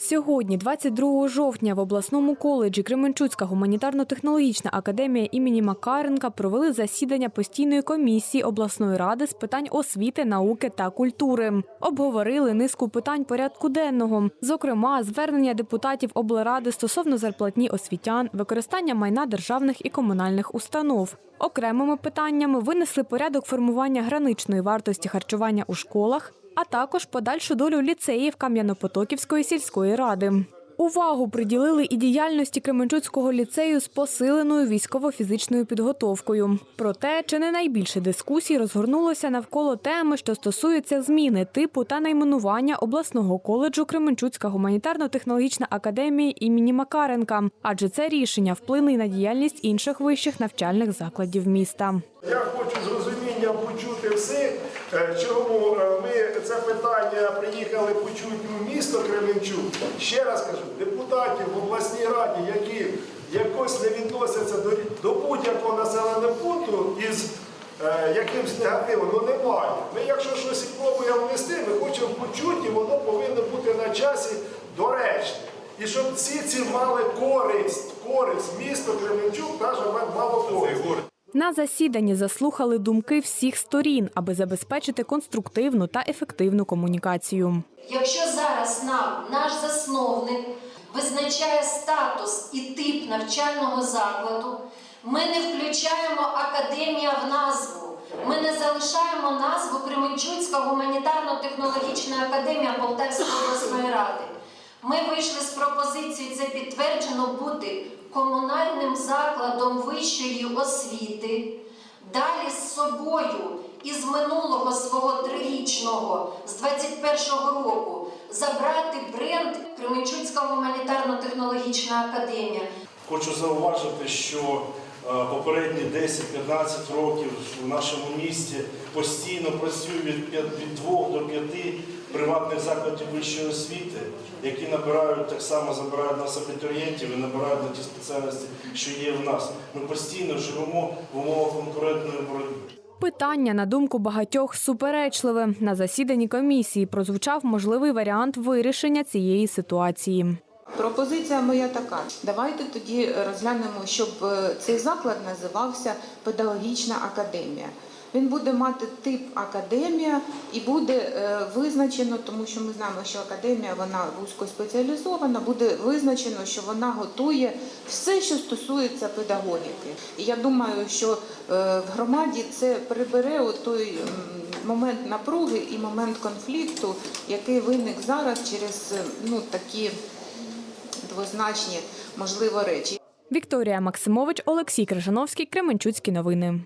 Сьогодні, 22 жовтня, в обласному коледжі Кременчуцька гуманітарно-технологічна академія імені Макаренка провели засідання постійної комісії обласної ради з питань освіти, науки та культури. Обговорили низку питань порядку денного, зокрема, звернення депутатів облради стосовно зарплатні освітян, використання майна державних і комунальних установ. Окремими питаннями винесли порядок формування граничної вартості харчування у школах, а також подальшу долю ліцеїв Кам'янопотоківської сільської ради. Увагу приділили і діяльності Кременчуцького ліцею з посиленою військово-фізичною підготовкою. Проте, чи не найбільше дискусій розгорнулося навколо теми, що стосується зміни типу та найменування обласного коледжу Кременчуцька гуманітарно-технологічна академія імені Макаренка, адже це рішення вплине на діяльність інших вищих навчальних закладів міста. Я хочу з почути всіх, е, чому е, ми це питання приїхали почути у місто Кременчук. Ще раз кажу, депутатів в обласній раді, які якось не відносяться до, до будь-якого населеного пункту із е, якимсь негативом, ну немає. Ми якщо щось пробуємо внести, ми хочемо почути, і воно повинно бути на часі доречне. І щоб всі ці мали користь, користь, місто Кременчук теж мало користь. На засіданні заслухали думки всіх сторін, аби забезпечити конструктивну та ефективну комунікацію. Якщо зараз нам наш засновник визначає статус і тип навчального закладу, ми не включаємо академія в назву. Ми не залишаємо назву Кременчуцька гуманітарно-технологічна академія Полтавської обласної ради. Ми вийшли з пропозицією, це підтверджено бути комунальним закладом вищої освіти. Далі з собою із минулого свого трирічного, з 21-го року, забрати бренд Кременчуцька гуманітарно-технологічна академія. Хочу зауважити, що попередні 10-15 років в нашому місті постійно працює від 5 від 2 до 5 приватних закладів вищої освіти, які набирають так само забирають нас абітурієнтів і набирають на ті спеціальності, що є в нас. Ми постійно живемо в умовах конкурентної боротьби. Питання, на думку багатьох, суперечливе. На засіданні комісії прозвучав можливий варіант вирішення цієї ситуації. Пропозиція моя така. Давайте тоді розглянемо, щоб е, цей заклад називався педагогічна академія. Він буде мати тип академія і буде е, визначено, тому що ми знаємо, що академія вона вузькоспеціалізована, буде визначено, що вона готує все, що стосується педагогіки. І я думаю, що е, в громаді це прибере той момент напруги і момент конфлікту, який виник зараз через ну такі двозначні, можливо, речі. Вікторія Максимович, Олексій Крижановський, Кременчуцькі новини.